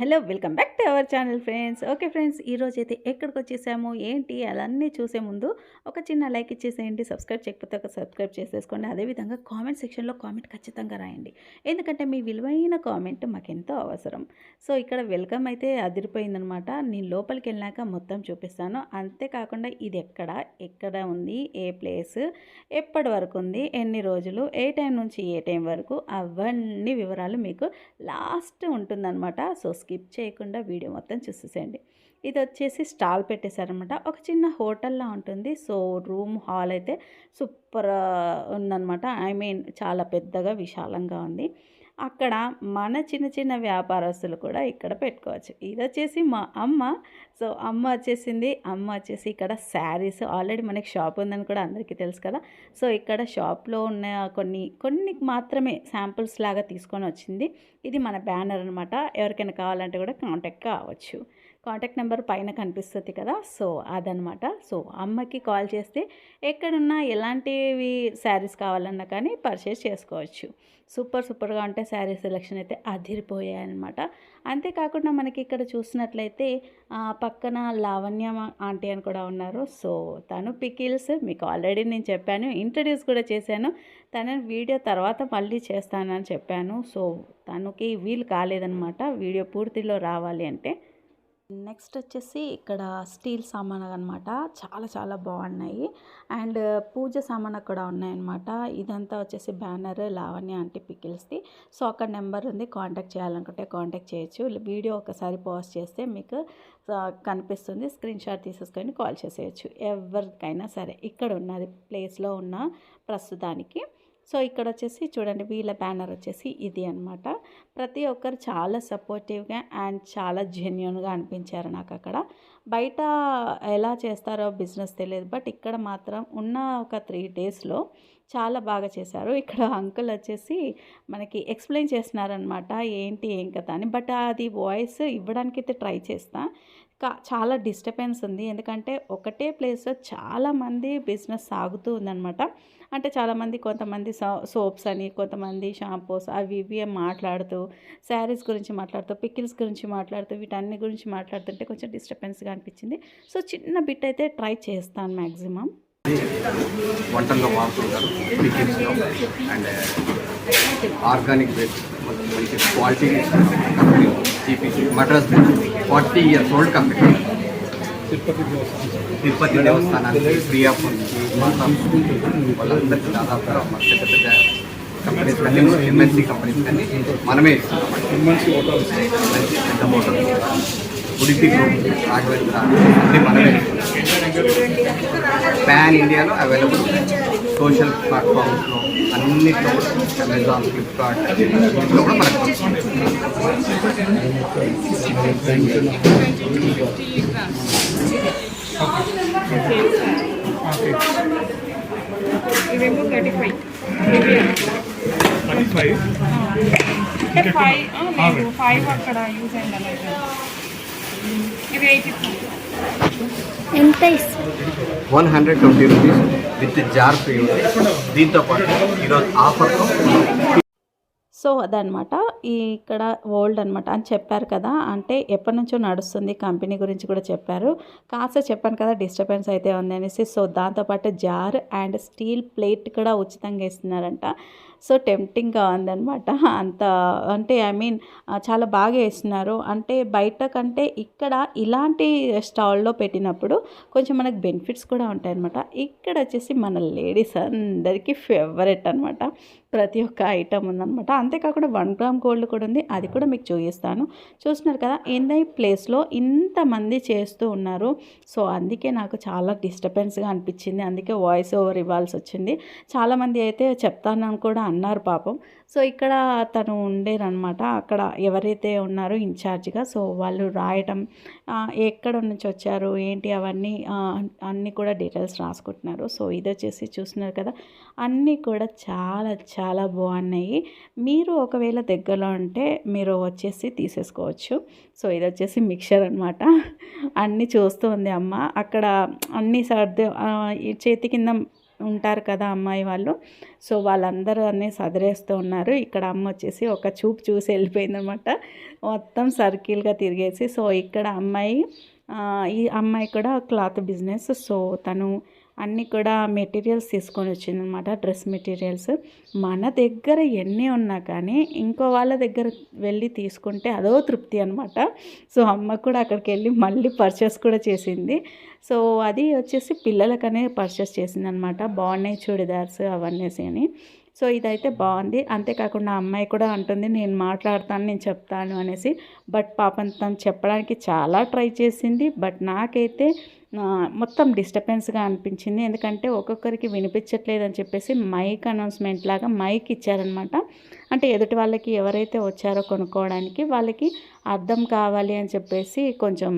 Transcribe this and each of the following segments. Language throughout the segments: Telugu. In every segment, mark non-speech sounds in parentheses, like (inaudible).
Hello welcome back to our channel friends. Okay friends ఈరోజు అయితే ఎక్కడికి వచ్చేసాము ఏంటి అలాన్నీ చూసే ముందు ఒక చిన్న లైక్ ఇచ్చేసేయండి సబ్స్క్రైబ్ చేయకపోతే ఒక సబ్స్క్రైబ్ చేసేసుకోండి. అదేవిధంగా కామెంట్ సెక్షన్లో కామెంట్ ఖచ్చితంగా రాయండి. ఎందుకంటే మీ విలువైన కామెంట్ మాకెంతో అవసరం. సో ఇక్కడ వెల్కమ్ అయితే అదిరిపోయిందనమాట. నేను లోపలికి వెళ్ళాక మొత్తం చూపిస్తాను. అంతేకాకుండా ఇది ఎక్కడ? ఎక్కడ ఉంది? ఏ ప్లేస్? ఎప్పటి వరకు ఉంది? ఎన్ని రోజులు? ఏ టైం నుంచి ఏ టైం వరకు? అవన్నీ వివరాలు మీకు లాస్ట్ ఉంటుందన్నమాట సో స్కిప్ చేయకుండా వీడియో మొత్తం చూసేసేయండి. ఇది వచ్చేసి స్టాల్ పెట్టేశారనమాట. ఒక చిన్న హోటల్లా ఉంటుంది. సో రూమ్ హాల్ అయితే సూపర్ ఉందన్నమాట ఐ మీన్ చాలా పెద్దగా విశాలంగా ఉంది. అక్కడ మన చిన్న చిన్న వ్యాపారస్తులు కూడా ఇక్కడ పెట్టుకోవచ్చు. ఇది వచ్చేసి మా అమ్మ. సో అమ్మ వచ్చేసింది. అమ్మ వచ్చేసి ఇక్కడ శారీస్ ఆల్రెడీ మనకి షాప్ ఉందని కూడా అందరికీ తెలుసు కదా. సో ఇక్కడ షాప్లో ఉన్న కొన్ని కొన్ని మాత్రమే శాంపుల్స్ లాగా తీసుకొని వచ్చింది. ఇది మన బ్యానర్ అనమాట ఎవరికైనా కావాలంటే కూడా కాంటాక్ట్ కావచ్చు. కాంటాక్ట్ నెంబర్ పైన కనిపిస్తుంది కదా సో అదనమాట సో అమ్మకి కాల్ చేస్తే ఎక్కడున్నా ఎలాంటివి శారీస్ కావాలన్నా కానీ పర్చేస్ చేసుకోవచ్చు. సూపర్ సూపర్గా ఉంటే శారీ సెలెక్షన్ అయితే అదిరిపోయాయి అనమాట అంతేకాకుండా మనకి ఇక్కడ చూసినట్లయితే పక్కన లావణ్య ఆంటీ అని కూడా ఉన్నారు. సో తను పికిల్స్ మీకు ఆల్రెడీ నేను చెప్పాను ఇంట్రడ్యూస్ కూడా చేశాను. తన వీడియో తర్వాత మళ్ళీ చేస్తానని చెప్పాను. సో తనకి వీలు కాలేదనమాట వీడియో పూర్తిలో రావాలి అంటే. నెక్స్ట్ వచ్చేసి ఇక్కడ స్టీల్ సామాన్ అనమాట చాలా చాలా బాగున్నాయి. అండ్ పూజ సామాన్ కూడా ఉన్నాయన్నమాట. ఇదంతా వచ్చేసి బ్యానర్ లావణ్య అంటే పికిల్స్ది. సో అక్కడ నెంబర్ ఉంది. కాంటాక్ట్ చేయాలనుకుంటే కాంటాక్ట్ చేయొచ్చు. వీడియో ఒకసారి పోస్ట్ చేస్తే మీకు కనిపిస్తుంది. స్క్రీన్ షాట్ తీసేసుకొని కాల్ చేసేయచ్చు. ఎవరికైనా సరే ఇక్కడ ఉన్నది ప్లేస్లో ఉన్న ప్రస్తుతానికి. సో ఇక్కడ వచ్చేసి చూడండి వీళ్ళ బ్యానర్ వచ్చేసి ఇది అనమాట ప్రతి ఒక్కరు చాలా సపోర్టివ్గా అండ్ చాలా జెన్యున్గా అనిపించారు నాకు అక్కడ బయట ఎలా చేస్తారో బిజినెస్ తెలియదు బట్ ఇక్కడ మాత్రం ఉన్న ఒక త్రీ డేస్లో చాలా బాగా చేశారు. ఇక్కడ (laughs) అంకుల్ వచ్చేసి మనకి ఎక్స్ప్లెయిన్ చేస్తున్నారనమాట ఏంటి ఏం కదా అని. బట్ అది వాయిస్ ఇవ్వడానికి అయితే ట్రై చేస్తా. కా చాలా డిస్టర్బెన్స్ ఉంది. ఎందుకంటే ఒకటే ప్లేస్లో చాలామంది బిజినెస్ సాగుతూ ఉందన్నమాట. అంటే చాలామంది కొంతమంది సోప్స్ అని కొంతమంది షాంపూస్ అవి ఇవి మాట్లాడుతూ శారీస్ గురించి మాట్లాడుతూ పికిల్స్ గురించి మాట్లాడుతూ వీటన్ని గురించి మాట్లాడుతుంటే కొంచెం డిస్టర్బెన్స్గా అనిపించింది. సో చిన్న బిట్ అయితే ట్రై చేస్తాను మ్యాక్సిమం వంటల్లో వాడుతుంటారు పికిల్స్లో అండ్ ఆర్గానిక్ బేస్ మంచి quality TPC Madras forty years old company Tirupati దేవస్థానానికి ఫ్రీ ఆఫ్ వాళ్ళందరికీ దాదాపు పెద్ద పెద్ద కంపెనీస్ కానీ ఎంఎన్సీ కంపెనీస్ కానీ మనమే ఇస్తున్నాం. పెద్ద హోటల్స్. ఉడిపి గ్రూప్ రాఘవేంద్ర అన్ని మనమే ప్యాన్ ఇండియాలో అవైలబుల్ సోషల్ ప్లాట్ఫామ్స్లో అన్నిట్లో అమెజాన్ ఫ్లిప్కార్ట్ అన్నింటిలో కూడా మనకు ఇవేమో థర్టీ ఫైవ్ థర్టీ ఫైవ్ అంటే ఫైవ్ లేదు ఫైవ్ అక్కడ యూజ్ అయింది అలాగే ఇది ఎయిటీ ఎంత one hundred twenty rupees with jar free ఉంది దీంతో పాటు ఈరోజు ఆఫర్తో సో అదనమాట ఈ ఇక్కడ ఓల్డ్ అనమాట అని చెప్పారు కదా. అంటే ఎప్పటి నుంచో నడుస్తుంది కంపెనీ గురించి కూడా చెప్పారు. కాస్త చెప్పాను కదా డిస్టర్బెన్స్ అయితే ఉంది అనేసి. సో దాంతోపాటు జార్ అండ్ స్టీల్ ప్లేట్ కూడా ఉచితంగా ఇస్తున్నారంట. సో టెంప్టింగ్గా ఉందన్నమాట. అంత అంటే ఐ మీన్ చాలా బాగా వేస్తున్నారు. అంటే బయట కంటే ఇక్కడ ఇలాంటి స్టాల్లో పెట్టినప్పుడు కొంచెం మనకు బెనిఫిట్స్ కూడా ఉంటాయన్నమాట. ఇక్కడ వచ్చేసి మన లేడీస్ అందరికీ ఫేవరెట్ అనమాట ప్రతి ఒక్క ఐటమ్ ఉందన్నమాట. అంతేకాకుండా వన్ గ్రామ్ గోల్డ్ కూడా ఉంది. అది కూడా మీకు చూపిస్తాను. చూస్తున్నారు కదా ఇంత ప్లేస్లో ఇంతమంది చేస్తూ ఉన్నారు. సో అందుకే నాకు చాలా డిస్టర్బెన్స్గా అనిపించింది. అందుకే వాయిస్ ఓవర్ ఇవ్వాల్సి వచ్చింది. చాలామంది అయితే చెప్తానని కూడా అన్నారు పాపం. సో ఇక్కడ తను ఉండేరనమాట అక్కడ ఎవరైతే ఉన్నారో ఇన్ఛార్జ్గా సో వాళ్ళు రాయటం ఎక్కడ నుంచి వచ్చారు ఏంటి అవన్నీ అన్నీ కూడా డీటెయిల్స్ రాసుకుంటున్నారు. సో ఇది వచ్చేసి చూస్తున్నారు కదా అన్నీ కూడా చాలా చాలా బాగున్నాయి. మీరు ఒకవేళ దగ్గరలో ఉంటే మీరు వచ్చేసి తీసేసుకోవచ్చు. సో ఇది వచ్చేసి మిక్చర్ అనమాట అన్నీ చూస్తూ ఉంది అమ్మ. అక్కడ అన్నీ సర్ది చేతి కింద ఉంటారు కదా అమ్మాయి వాళ్ళు. సో వాళ్ళందరూ అన్నీ సదిరేస్తూ ఉన్నారు. ఇక్కడ అమ్మ వచ్చేసి ఒక చూపు చూసి వెళ్ళిపోయిందనమాట మొత్తం సర్కిల్గా తిరిగేసి సో ఇక్కడ అమ్మాయి ఈ అమ్మాయి కూడా క్లాత్ బిజినెస్ సో తను అన్నీ కూడా మెటీరియల్స్ తీసుకొని వచ్చిందనమాట డ్రెస్ మెటీరియల్స్. మన దగ్గర ఎన్ని ఉన్నా కానీ ఇంకో వాళ్ళ దగ్గర వెళ్ళి తీసుకుంటే అదో తృప్తి అనమాట సో అమ్మ కూడా అక్కడికి వెళ్ళి మళ్ళీ పర్చేస్ కూడా చేసింది. సో అది వచ్చేసి పిల్లలకనే పర్చేస్ చేసింది అనమాట బాగున్నాయి చూడిదార్స్ అవన్నీ అని. సో ఇదైతే బాగుంది. అంతేకాకుండా అమ్మాయి కూడా అంటుంది నేను మాట్లాడతాను నేను చెప్తాను అనేసి. బట్ పాపం తను చెప్పడానికి చాలా ట్రై చేసింది. బట్ నాకైతే మొత్తం డిస్టర్బెన్స్గా అనిపించింది. ఎందుకంటే ఒక్కొక్కరికి వినిపించట్లేదు అని చెప్పేసి మైక్ అనౌన్స్మెంట్ లాగా మైక్ ఇచ్చారనమాట. అంటే ఎదుటి వాళ్ళకి ఎవరైతే వచ్చారో కొనుక్కోవడానికి వాళ్ళకి అర్థం కావాలి అని చెప్పేసి కొంచెం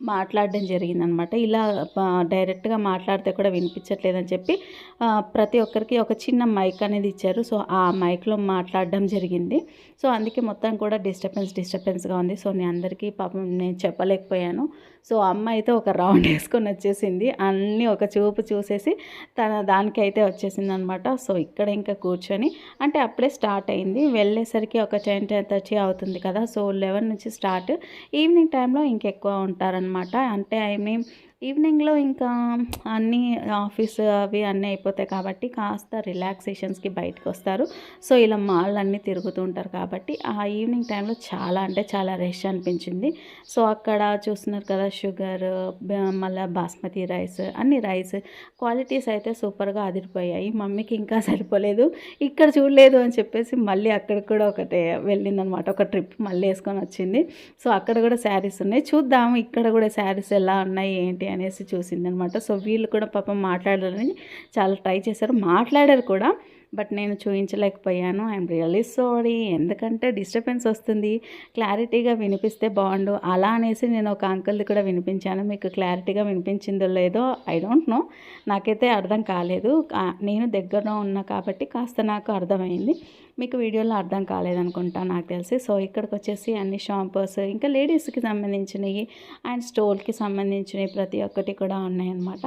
మాట్లాడడం జరిగిందనమాట. ఇలా డైరెక్ట్గా మాట్లాడితే కూడా వినిపించట్లేదని చెప్పి ప్రతి ఒక్కరికి ఒక చిన్న మైక్ అనేది ఇచ్చారు. సో ఆ మైక్లో మాట్లాడడం జరిగింది. సో అందుకే మొత్తం కూడా డిస్టర్బెన్స్ డిస్టర్బెన్స్గా ఉంది. సో నేను అందరికీ పాపం నేను చెప్పలేకపోయాను. సో అమ్మ అయితే ఒక రౌండ్ (laughs) వేసుకొని వచ్చేసింది. అన్నీ ఒక చూపు చూసేసి తన దానికైతే వచ్చేసింది అనమాట సో ఇక్కడ ఇంకా కూర్చొని అంటే అప్పుడే స్టార్ట్ అయింది. వెళ్ళేసరికి ఒక టెన్ టెన్ థర్టీ అవుతుంది కదా. సో లెవెన్ నుంచి స్టార్ట్. ఈవినింగ్ టైంలో ఇంకెక్కువ ఉంటారనమాట. అంటే ఐ మీన్ ఈవినింగ్లో ఇంకా అన్నీ ఆఫీస్ అవి అన్నీ అయిపోతాయి కాబట్టి కాస్త రిలాక్సేషన్స్కి బయటకు వస్తారు సో ఇలా మాల్ అన్నీ తిరుగుతూ ఉంటారు కాబట్టి ఆ ఈవినింగ్ టైంలో చాలా అంటే చాలా రష్ అనిపించింది. సో అక్కడ చూస్తున్నారు కదా షుగర్ మళ్ళీ బాస్మతి రైస్ అన్ని రైస్ క్వాలిటీస్ అయితే సూపర్గా అదిరిపోయాయి. మమ్మీకి ఇంకా సరిపోలేదు. ఇక్కడ చూడలేదు అని చెప్పేసి మళ్ళీ అక్కడ కూడా ఒకటే వెళ్ళిందనమాట. ఒక ట్రిప్ మళ్ళీ వేసుకొని వచ్చింది. సో అక్కడ కూడా శారీస్ ఉన్నాయి. చూద్దాము ఇక్కడ కూడా శారీస్ ఎలా ఉన్నాయి ఏంటి అనేసి చూసింది అనమాట సో వీళ్ళు కూడా పాపం మాట్లాడాలని చాలా ట్రై చేశారు. మాట్లాడారు కూడా బట్ నేను చూపించలేకపోయాను ఐఎమ్ రియల్లీ సారీ. ఎందుకంటే డిస్టర్బెన్స్ వస్తుంది. క్లారిటీగా వినిపిస్తే బాగుండు. అలా అనేసి నేను ఒక అంకుల్ది కూడా వినిపించాను. మీకు క్లారిటీగా వినిపించిందో లేదో ఐ డోంట్ నో. నాకైతే అర్థం కాలేదు. నేను దగ్గరలో ఉన్నా కాబట్టి కాస్త నాకు అర్థమైంది. మీకు వీడియోలో అర్థం కాలేదనుకుంటా నాకు తెలిసి. సో ఇక్కడికి వచ్చేసి అన్ని షాంపూస్ ఇంకా లేడీస్కి సంబంధించినవి అండ్ స్టోల్కి సంబంధించినవి ప్రతి ఒక్కటి కూడా ఉన్నాయన్నమాట.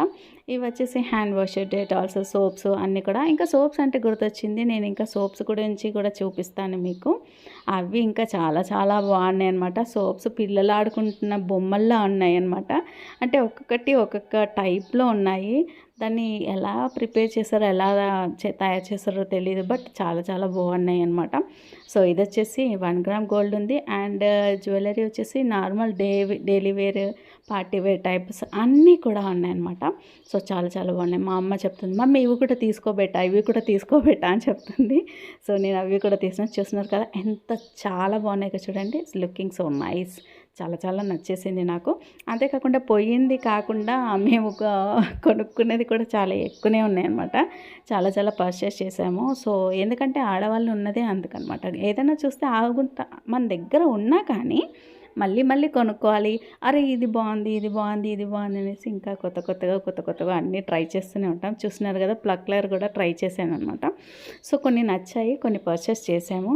ఇవి వచ్చేసి హ్యాండ్ వాష్ డేటాల్స్ సోప్స్ అన్నీ కూడా. ఇంకా సోప్స్ అంటే గుర్తొచ్చింది. నేను ఇంకా సోప్స్ గురించి కూడా చూపిస్తాను మీకు. అవి ఇంకా చాలా చాలా బాగున్నాయి అనమాట సోప్స్ పిల్లలు ఆడుకుంటున్న బొమ్మల్లా ఉన్నాయి అనమాట అంటే ఒక్కొక్కటి ఒక్కొక్క టైప్లో ఉన్నాయి. దాన్ని ఎలా ప్రిపేర్ చేస్తారో ఎలా చే- తయారు చేస్తారో తెలియదు బట్ చాలా చాలా బాగున్నాయి అనమాట సో ఇది వచ్చేసి వన్ గ్రామ్ గోల్డ్ ఉంది. అండ్ జ్యువెలరీ వచ్చేసి normal day daily wear party wear types అన్నీ కూడా ఉన్నాయన్నమాట. సో చాలా చాలా బాగున్నాయి. మా అమ్మ చెప్తుంది మమ్మీ ఇవి కూడా తీసుకోబెట్టా ఇవి కూడా తీసుకోబెట్టా అని చెప్తుంది. సో నేను అవి కూడా తీసిన చూస్తున్నారు కదా ఎంత చాలా బాగున్నాయి కదా చూడండి. లుకింగ్ సో నైస్ చాలా చాలా నచ్చేసింది నాకు. అంతేకాకుండా పోయింది కాకుండా మేము కొనుక్కునేది కూడా చాలా ఎక్కువనే ఉన్నాయన్నమాట. చాలా చాలా పర్చేస్ చేసాము. సో ఎందుకంటే ఆడవాళ్ళు ఉన్నదే అందుకనమాట ఏదైనా చూస్తే ఆగుంటా మన దగ్గర ఉన్నా కానీ మళ్ళీ మళ్ళీ కొనుక్కోవాలి. అరే ఇది బాగుంది ఇది బాగుంది ఇది బాగుంది అనేసి ఇంకా కొత్త కొత్తగా కొత్త కొత్తగా అన్నీ ట్రై చేస్తూనే ఉంటాం. చూస్తున్నారు కదా ప్లక్లర్ కూడా ట్రై చేశాను అనమాట సో కొన్ని నచ్చాయి కొన్ని పర్చేస్ చేసాము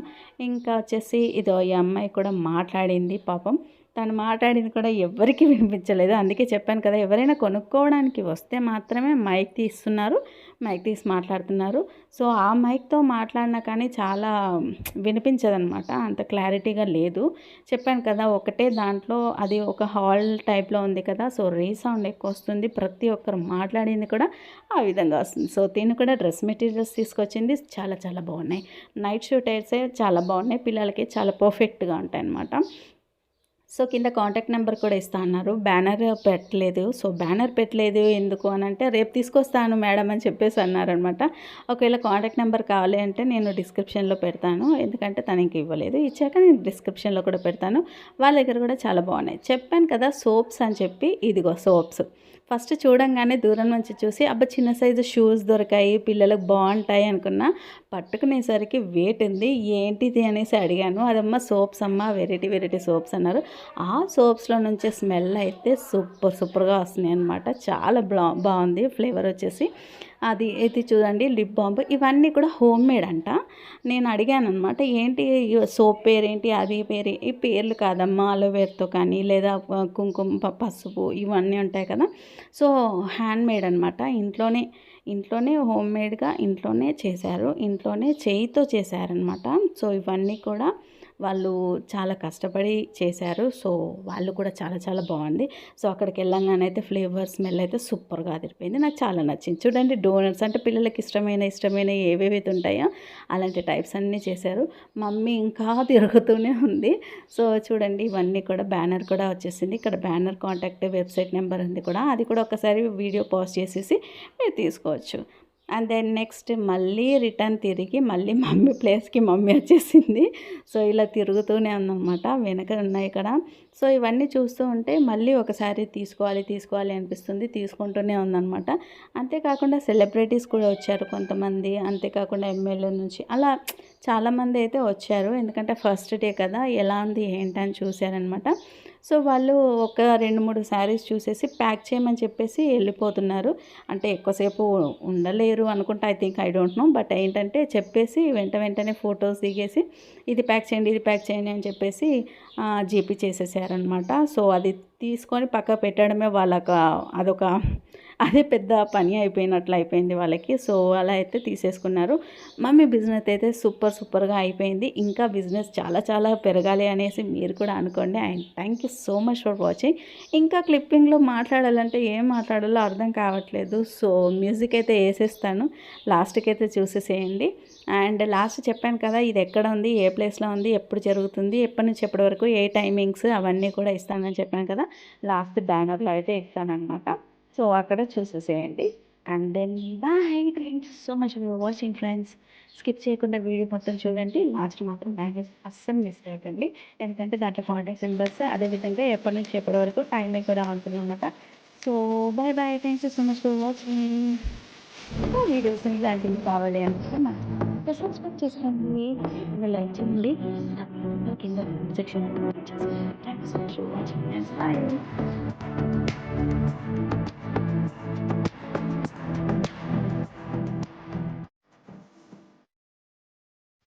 ఇంకా వచ్చేసి ఇదో ఈ అమ్మాయి కూడా మాట్లాడింది పాపం. తను మాట్లాడింది కూడా ఎవరికి వినిపించలేదు. అందుకే చెప్పాను కదా ఎవరైనా కొనుక్కోవడానికి వస్తే మాత్రమే మైక్ తీస్తున్నారు. మైక్ తీసి మాట్లాడుతున్నారు. సో ఆ మైక్తో మాట్లాడినా కానీ చాలా వినిపించదనమాట అంత క్లారిటీగా లేదు. చెప్పాను కదా ఒకటే దాంట్లో అది ఒక హాల్ టైప్లో ఉంది కదా సో రీసౌండ్ ఎక్కువ వస్తుంది. ప్రతి ఒక్కరు మాట్లాడింది కూడా ఆ విధంగా వస్తుంది. సో దీన్ని కూడా డ్రెస్ మెటీరియల్స్ తీసుకొచ్చింది. చాలా చాలా బాగున్నాయి. నైట్ షూట్ అయితే చాలా బాగున్నాయి. పిల్లలకి చాలా పర్ఫెక్ట్గా ఉంటాయి అన్నమాట సో కింద కాంటాక్ట్ నెంబర్ కూడా ఇస్తా అన్నారు. బ్యానర్ పెట్టలేదు. సో బ్యానర్ పెట్టలేదు ఎందుకు అని అంటే రేపు తీసుకొస్తాను మేడం అని చెప్పేసి అన్నారనమాట ఒకవేళ కాంటాక్ట్ నెంబర్ కావాలి అంటే నేను డిస్క్రిప్షన్లో పెడతాను. ఎందుకంటే తనకి ఇవ్వలేదు. ఇచ్చాక నేను డిస్క్రిప్షన్లో కూడా పెడతాను. వాళ్ళ దగ్గర కూడా చాలా బాగున్నాయి. చెప్పాను కదా సోప్స్ అని చెప్పి ఇదిగో సోప్స్. ఫస్ట్ చూడంగానే దూరం నుంచి చూసి అబ్బా చిన్న సైజు షూస్ దొరికాయి పిల్లలకు బాగుంటాయి అనుకున్నా. పట్టుకునేసరికి వెయిట్ ఉంది. ఏంటిది? అనేసి అడిగాను. అదమ్మా సోప్స్ అమ్మ వెరైటీ వెరైటీ సోప్స్ అన్నారు. ఆ సోప్స్లో నుంచి స్మెల్ అయితే సూపర్ సూపర్గా వస్తున్నాయి అనమాట చాలా బా బాగుంది. ఫ్లేవర్ వచ్చేసి అది ఇది చూడండి లిప్ బాంబ్. ఇవన్నీ కూడా హోమ్ మేడ్ అంట. నేను అడిగాను అనమాట ఏంటి సోప్ పేరు ఏంటి అది పేరు? ఈ పేర్లు కాదమ్మా అలోవేర్తో కానీ లేదా కుంకుమ పసుపు ఇవన్నీ ఉంటాయి కదా. సో హ్యాండ్ మేడ్ అనమాట ఇంట్లోనే ఇంట్లోనే హోమ్ మేడ్గా ఇంట్లోనే చేశారు. ఇంట్లోనే చేయితో చేశారనమాట సో ఇవన్నీ కూడా వాళ్ళు చాలా కష్టపడి చేశారు. సో వాళ్ళు కూడా చాలా చాలా బాగుంది. సో అక్కడికి వెళ్ళంగానే అయితే ఫ్లేవర్ స్మెల్ అయితే సూపర్గా అదిరిపోయింది. నాకు చాలా నచ్చింది. చూడండి డోనట్స్ అంటే పిల్లలకి ఇష్టమైన ఇష్టమైన ఏవేవైతే ఉంటాయో అలాంటి టైప్స్ అన్నీ చేశారు. మమ్మీ ఇంకా (laughs) తిరుగుతూనే ఉంది. సో చూడండి ఇవన్నీ కూడా బ్యానర్ కూడా వచ్చేసింది. ఇక్కడ బ్యానర్ కాంటాక్ట్ వెబ్సైట్ నెంబర్ ఉంది కూడా. అది కూడా ఒకసారి వీడియో పోస్ట్ చేసేసి మీరు తీసుకోవచ్చు. అండ్ దెన్ నెక్స్ట్ మళ్ళీ రిటర్న్ తిరిగి మళ్ళీ మమ్మీ ప్లేస్కి మమ్మీ వచ్చేసింది. సో ఇలా తిరుగుతూనే ఉందన్నమాట వెనక ఉన్నాయి ఇక్కడ. సో ఇవన్నీ చూస్తూ ఉంటే మళ్ళీ ఒకసారి తీసుకోవాలి తీసుకోవాలి అనిపిస్తుంది. తీసుకుంటూనే ఉందన్నమాట. అంతేకాకుండా సెలబ్రిటీస్ కూడా వచ్చారు కొంతమంది. అంతేకాకుండా ఎమ్మెల్యే నుంచి. అలా చాలామంది అయితే వచ్చారు. ఎందుకంటే ఫస్ట్ డే కదా ఎలా ఉంది ఏంటని చూశారనమాట సో వాళ్ళు ఒక రెండు మూడు శారీస్ చూసేసి ప్యాక్ చేయమని చెప్పేసి వెళ్ళిపోతున్నారు. అంటే ఎక్కువసేపు ఉండలేరు అనుకుంటా I think I don't know. But ఏంటంటే చెప్పేసి వెంట వెంటనే ఫొటోస్ దిగేసి ఇది ప్యాక్ చేయండి ఇది ప్యాక్ చేయండి అని చెప్పేసి జీపీ చేసేసారనమాట సో అది తీసుకొని పక్క పెట్టడమే వాళ్ళకి అదొక అదే పెద్ద పని అయిపోయినట్లు అయిపోయింది వాళ్ళకి. సో అలా అయితే తీసేసుకున్నారు. మమ్మీ బిజినెస్ అయితే సూపర్ సూపర్గా అయిపోయింది. ఇంకా బిజినెస్ చాలా చాలా పెరగాలి అనేసి మీరు కూడా అనుకోండి. And thank you so much for watching. ఇంకా క్లిప్పింగ్లో మాట్లాడాలంటే ఏం మాట్లాడాలో అర్థం కావట్లేదు. సో మ్యూజిక్ అయితే వేసేస్తాను. లాస్ట్కి అయితే చూసేసేయండి. అండ్ లాస్ట్ చెప్పాను కదా ఇది ఎక్కడ ఉంది ఏ ప్లేస్లో ఉంది ఎప్పుడు జరుగుతుంది ఎప్పటి నుంచి ఎప్పటి వరకు ఏ టైమింగ్స్ అవన్నీ కూడా ఇస్తానని చెప్పాను కదా లాస్ట్ బ్యానర్లో అయితే ఇస్తానన్నమాట. సో అక్కడ చూసేసేయండి. And then bye thank you so much for watching friends skip చేయకుండా వీడియో మొత్తం చూడండి. లాస్ట్ మాత్రం మ్యాగేజ్ అస్సలు మిస్ అయ్యకండి ఎందుకంటే దాంట్లో కాంటాక్ట్ సింబర్స్ అదేవిధంగా ఎప్పటి నుంచి ఎప్పటి వరకు టైం కూడా ఉంటుంది అనమాట so bye bye thank you so much for watching videos ఇలాంటివి కావాలి అనుకుంటే సబ్స్క్రైబ్ చేసుకోండి. లైక్ చేయండి. కింద section thank you so bye